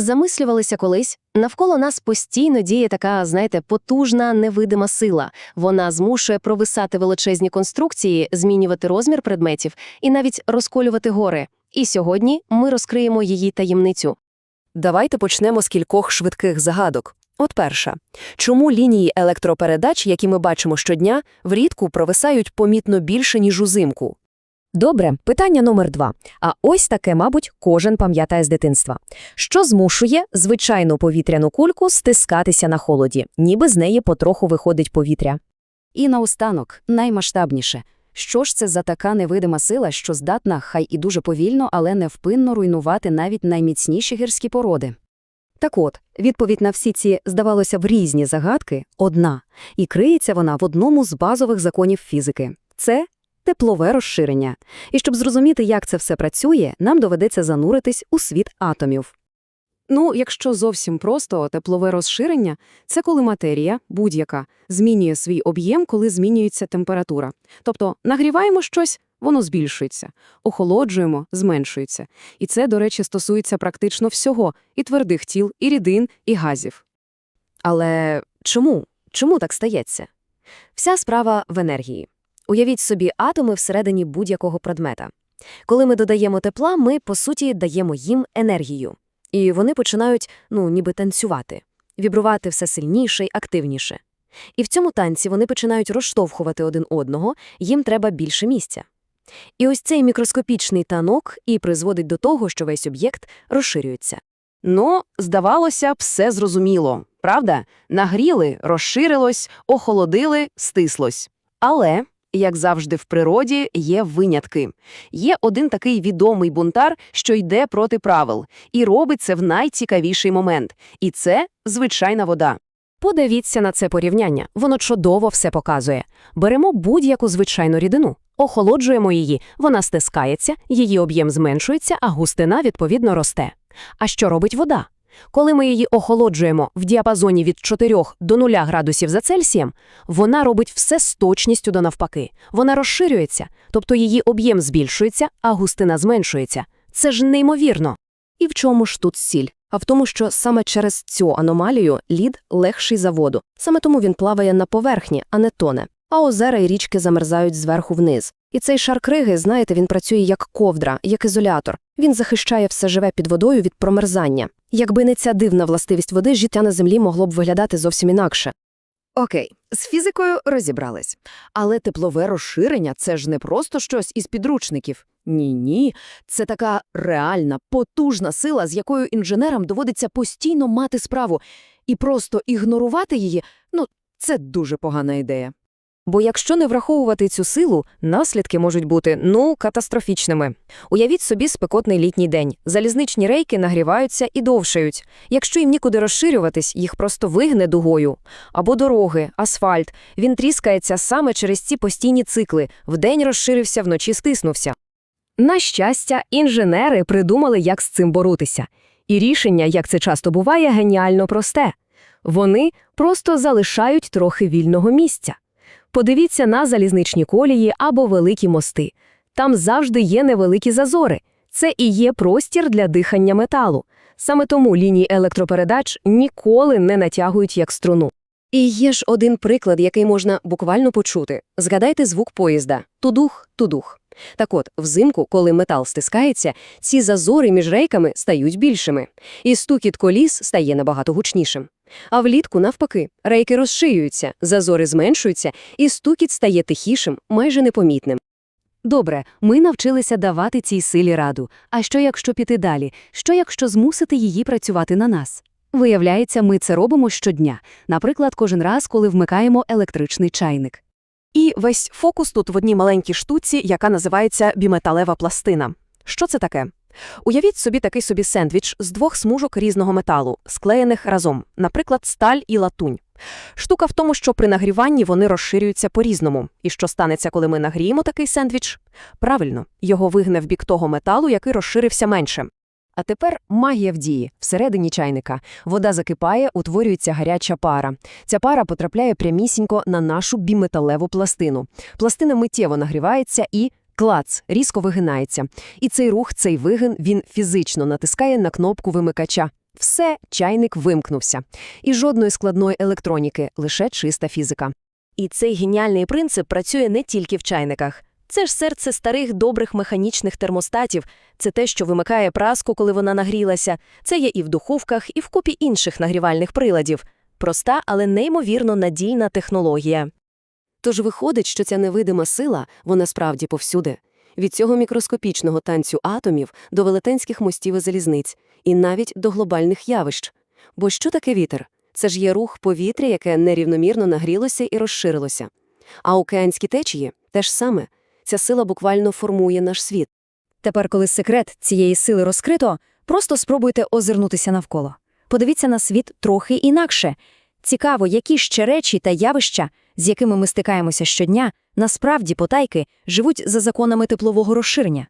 Замислювалися колись, навколо нас постійно діє така, знаєте, потужна невидима сила. Вона змушує провисати величезні конструкції, змінювати розмір предметів і навіть розколювати гори. І сьогодні ми розкриємо її таємницю. Давайте почнемо з кількох швидких загадок. От перша. Чому лінії електропередач, які ми бачимо щодня, влітку провисають помітно більше, ніж узимку? Добре, питання номер два. А ось таке, мабуть, кожен пам'ятає з дитинства. Що змушує звичайну повітряну кульку стискатися на холоді, ніби з неї потроху виходить повітря? І наостанок, наймасштабніше. Що ж це за така невидима сила, що здатна, хай і дуже повільно, але невпинно руйнувати навіть найміцніші гірські породи? Так от, відповідь на всі ці, здавалося б, різні загадки одна, і криється вона в одному з базових законів фізики. Це теплове розширення. І щоб зрозуміти, як це все працює, нам доведеться зануритись у світ атомів. Ну, якщо зовсім просто, теплове розширення – це коли матерія, будь-яка, змінює свій об'єм, коли змінюється температура. Тобто нагріваємо щось, воно збільшується, охолоджуємо, зменшується. І це, до речі, стосується практично всього – і твердих тіл, і рідин, і газів. Але чому? Чому так стається? Вся справа в енергії. Уявіть собі атоми всередині будь-якого предмета. Коли ми додаємо тепла, ми, по суті, даємо їм енергію. І вони починають, ну, ніби танцювати, вібрувати все сильніше й активніше. І в цьому танці вони починають розштовхувати один одного, їм треба більше місця. І ось цей мікроскопічний танок і призводить до того, що весь об'єкт розширюється. Ну, здавалося б, все зрозуміло, правда? Нагріли, розширилось, охолодили, стислось. Але, як завжди в природі, є винятки. Є один такий відомий бунтар, що йде проти правил, і робить це в найцікавіший момент. І це звичайна вода. Подивіться на це порівняння, воно чудово все показує. Беремо будь-яку звичайну рідину, охолоджуємо її, вона стискається, її об'єм зменшується, а густина, відповідно, росте. А що робить вода? Коли ми її охолоджуємо в діапазоні від 4 до 0 градусів за Цельсієм, вона робить все з точністю до навпаки. Вона розширюється, тобто її об'єм збільшується, а густина зменшується. Це ж неймовірно. І в чому ж тут сіль? А в тому, що саме через цю аномалію лід легший за воду. Саме тому він плаває на поверхні, а не тоне. А озера і річки замерзають зверху вниз. І цей шар криги, знаєте, він працює як ковдра, як ізолятор. Він захищає все живе під водою від промерзання. Якби не ця дивна властивість води, життя на землі могло б виглядати зовсім інакше. Окей, з фізикою розібрались. Але теплове розширення – це ж не просто щось із підручників. Ні-ні, це така реальна, потужна сила, з якою інженерам доводиться постійно мати справу. І просто ігнорувати її – ну, це дуже погана ідея. Бо якщо не враховувати цю силу, наслідки можуть бути, ну, катастрофічними. Уявіть собі спекотний літній день. Залізничні рейки нагріваються і довшають. Якщо їм нікуди розширюватись, їх просто вигне дугою. Або дороги, асфальт. Він тріскається саме через ці постійні цикли. Вдень розширився, вночі стиснувся. На щастя, інженери придумали, як з цим боротися. І рішення, як це часто буває, геніально просте. Вони просто залишають трохи вільного місця. Подивіться на залізничні колії або великі мости. Там завжди є невеликі зазори. Це і є простір для дихання металу. Саме тому лінії електропередач ніколи не натягують як струну. І є ж один приклад, який можна буквально почути. Згадайте звук поїзда – тудух, тудух. Так от, взимку, коли метал стискається, ці зазори між рейками стають більшими, і стукіт коліс стає набагато гучнішим. А влітку, навпаки, рейки розширюються, зазори зменшуються, і стукіт стає тихішим, майже непомітним. Добре, ми навчилися давати цій силі раду. А що якщо піти далі? Що якщо змусити її працювати на нас? Виявляється, ми це робимо щодня, наприклад, кожен раз, коли вмикаємо електричний чайник. І весь фокус тут в одній маленькій штуці, яка називається біметалева пластина. Що це таке? Уявіть собі такий собі сендвіч з двох смужок різного металу, склеєних разом, наприклад, сталь і латунь. Штука в тому, що при нагріванні вони розширюються по-різному. І що станеться, коли ми нагріємо такий сендвіч? Правильно, його вигне в бік того металу, який розширився менше. А тепер магія в дії. Всередині чайника. Вода закипає, утворюється гаряча пара. Ця пара потрапляє прямісінько на нашу біметалеву пластину. Пластина миттєво нагрівається і клац, різко вигинається. І цей рух, цей вигин, він фізично натискає на кнопку вимикача. Все, чайник вимкнувся. І жодної складної електроніки, лише чиста фізика. І цей геніальний принцип працює не тільки в чайниках. Це ж серце старих добрих механічних термостатів, це те, що вимикає праску, коли вона нагрілася, це є і в духовках, і в купі інших нагрівальних приладів. Проста, але неймовірно надійна технологія. Тож виходить, що ця невидима сила, вона справді повсюди. Від цього мікроскопічного танцю атомів до велетенських мостів і залізниць, і навіть до глобальних явищ. Бо що таке вітер? Це ж є рух повітря, яке нерівномірно нагрілося і розширилося. А океанські течії – те ж саме. Ця сила буквально формує наш світ. Тепер, коли секрет цієї сили розкрито, просто спробуйте озирнутися навколо. Подивіться на світ трохи інакше. Цікаво, які ще речі та явища, з якими ми стикаємося щодня, насправді потайки живуть за законами теплового розширення.